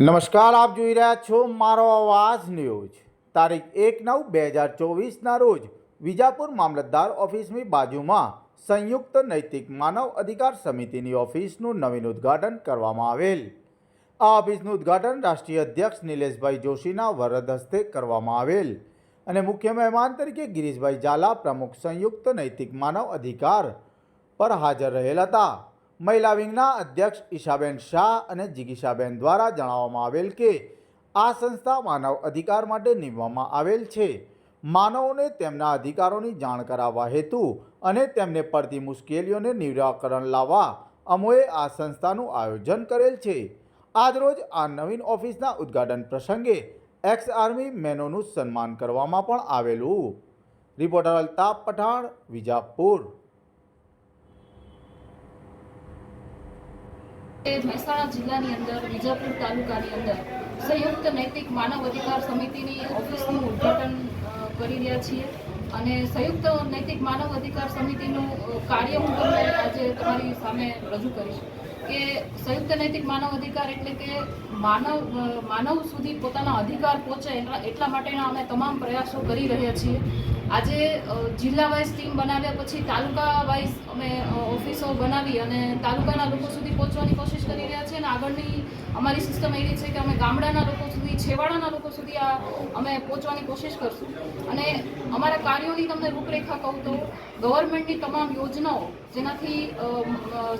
નમસ્કાર, આપ જોઈ રહ્યા છો મારો અવાજ ન્યૂઝ. તારીખ એક નવ બે હજાર ચોવીસના રોજ વિજાપુર મામલતદાર ઓફિસની બાજુમાં સંયુક્ત નૈતિક માનવ અધિકાર સમિતિની ઓફિસનું નવીન ઉદ્ઘાટન કરવામાં આવેલ. આ ઓફિસનું ઉદ્ઘાટન રાષ્ટ્રીય અધ્યક્ષ નિલેશભાઈ જોશીના વરદ હસ્તે કરવામાં આવેલ અને મુખ્ય મહેમાન તરીકે ગિરીશભાઈ ઝાલા પ્રમુખ સંયુક્ત નૈતિક માનવ અધિકાર પર હાજર રહેલ હતા. મહિલા વિંગના અધ્યક્ષ ઈશાબેન શાહ અને જિગીશાબેન દ્વારા જણાવવામાં આવેલ કે આ સંસ્થા માનવ અધિકાર માટે નીમવામાં આવેલ છે. માનવોને તેમના અધિકારોની જાણ કરાવવા હેતુ અને તેમને પડતી મુશ્કેલીઓને નિરાકરણ લાવવા અમોએ આ સંસ્થાનું આયોજન કરેલ છે. આજરોજ આ નવીન ઓફિસના ઉદ્ઘાટન પ્રસંગે એક્સ આર્મી મેનોનું સન્માન કરવામાં પણ આવેલું. રિપોર્ટર અલ્તાફ પઠાણ, વિજાપુર એ મહેસાણા જિલ્લાની અંદર, વિજાપુર તાલુકાની અંદર સંયુક્ત નૈતિક માનવ અધિકાર સમિતિની ઓફિસનું ઉદ્ઘાટન કરી રહ્યા છીએ અને સંયુક્ત નૈતિક માનવ અધિકાર સમિતિનું કાર્ય હું તમને આજે તમારી સામે રજૂ કરીશ કે સંયુક્ત નૈતિક માનવ અધિકાર એટલે કે માનવ માનવ સુધી પોતાના અધિકાર પહોંચે એટલા એટલા માટેના અમે તમામ પ્રયાસો કરી રહ્યા છીએ. આજે જિલ્લા વાઇઝ ટીમ બનાવ્યા પછી તાલુકા વાઇઝ અમે ઓફિસો બનાવી અને તાલુકાના લોકો સુધી કોશિશ અને આગળની અમારી સિસ્ટમ એવી છે કે અમે ગામડાના લોકો સુધી, છેવાડાના લોકો સુધી આ અમે પહોંચવાની કોશિશ કરશું. અને અમારા કાર્યોની તમને રૂપરેખા કહું તો ગવર્મેન્ટની તમામ યોજનાઓ જેનાથી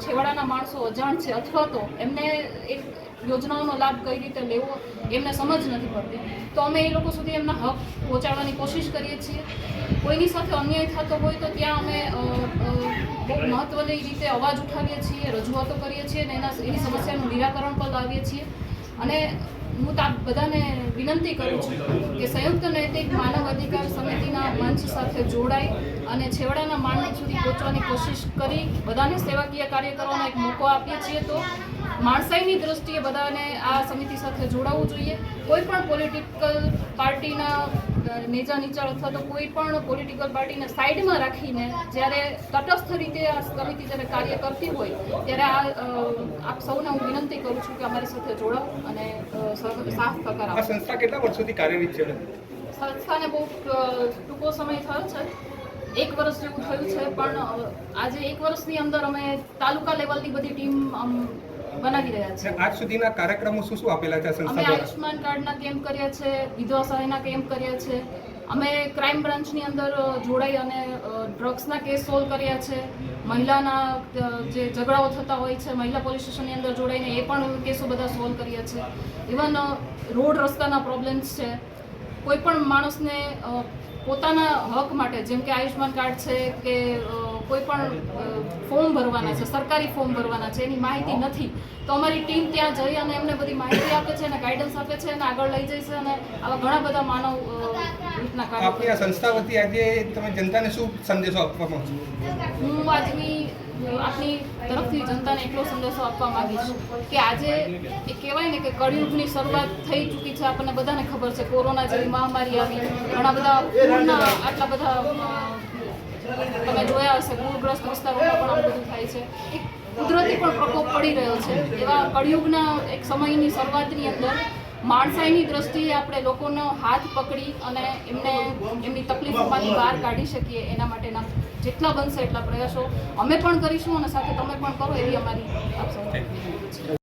છેવાડાના માણસો અજાણ છે અથવા તો એમને એ યોજનાઓનો લાભ કઈ રીતે લેવો એમને સમજ નથી પડતી. તો અમે એ લોકો સુધી એમના હક પહોંચાડવાની કોશિશ કરીએ છીએ. કોઈની સાથે અન્યાય થતો હોય તો ત્યાં અમે મહત્ત્વની રીતે અવાજ ઉઠાવીએ છીએ, રજૂઆતો કરીએ છીએ અને એના, એની સમસ્યાનું નિરાકરણ પણ લાવીએ છીએ. અને હું તો બધાને વિનંતી કરું છું કે સંયુક્ત નૈતિક માનવ અધિકાર સમિતિના મંચ સાથે જોડાઈ અને છેવાડાના માનવ સુધી પહોંચવાની કોશિશ કરી. બધાને સેવાકીય કાર્ય એક મોકો આપીએ છીએ તો માણસાઈની દ્રષ્ટિએ બધાને આ સમિતિ સાથે જોડાવવું જોઈએ. કોઈ પણ પોલિટિકલ પાર્ટીના નેજા નીચાળ અથવા તો કોઈ પણ પોલિટિકલ પાર્ટીને સાઈડમાં રાખીને જ્યારે તટસ્થ રીતે આ સમિતિ જ્યારે કાર્ય કરતી હોય, ત્યારે આ આપ સૌને હું વિનંતી કરું છું કે અમારી સાથે જોડાઓ અને સાફ સહકાર આ સંસ્થા કેટલા વર્ષોથી કાર્યરત છે? સંસ્થાને બહુ ટૂંકો સમય થયો છે. એક વર્ષ જેવું થયું છે પણ આજે એક વર્ષની અંદર અમે તાલુકા લેવલની બધી ટીમ બનાવી રહ્યા છે આજ સુધીના કાર્યક્રમો શું શું આપેલા છે અમે આયુષ્માન કાર્ડના કેમ્પ કર્યા છે વિધવા સહાયના કેમ્પ કર્યા છે. અમે ક્રાઇમ બ્રાન્ચની અંદર જોડાઈ અને ડ્રગ્સના કેસ સોલ્વ કર્યા છે. મહિલાના જે ઝઘડાઓ થતા હોય છે મહિલા પોલીસ સ્ટેશનની અંદર જોડાઈને એ પણ કેસો બધા સોલ્વ કર્યા છે. ઇવન રોડ રસ્તાના પ્રોબ્લેમ્સ છે. કોઈ પણ માણસને પોતાના હક માટે જેમ કે આયુષ્માન કાર્ડ છે કે કોઈ પણ ફોર્મ ભરવાના છે સરકારી ફોર્મ ભરવાના છે એની માહિતી નથી તો અમારી ટીમ ત્યાં જઈ અને એમને બધી માહિતી આપે છે અને ગાઈડન્સ આપે છે અને આગળ લઈ જાય છે અને આવા ઘણા બધા માનવ રીતના કાર્યો સંસ્થા વતી આજે તમે જનતાને શું સંદેશો આપવા માંગો છો હું આજની આપની તરફથી જનતાને એટલો સંદેશો આપવા માગીશ કે આજે એ કહેવાય ને કે કળિયુગની શરૂઆત થઈ ચૂકી છે. આપણને બધાને ખબર છે કોરોના જેવી મહામારી આવી. ઘણા બધા આટલા બધા તમે જોયા હશે, પૂરગ્રસ્ત વિસ્તારોમાં પણ આવું બધું થાય છે. એક કુદરતી પણ પ્રકોપ પડી રહ્યો છે. એવા કળિયુગના એક સમયની શરૂઆતની અંદર માણસાઈની દ્રષ્ટિએ આપણે લોકોનો હાથ પકડી અને એમને એમની તકલીફોમાંથી બહાર કાઢી શકીએ, એના માટેના જેટલા બનશે એટલા પ્રયાસો અમે પણ કરીશું અને સાથે તમે પણ કરો એવી અમારી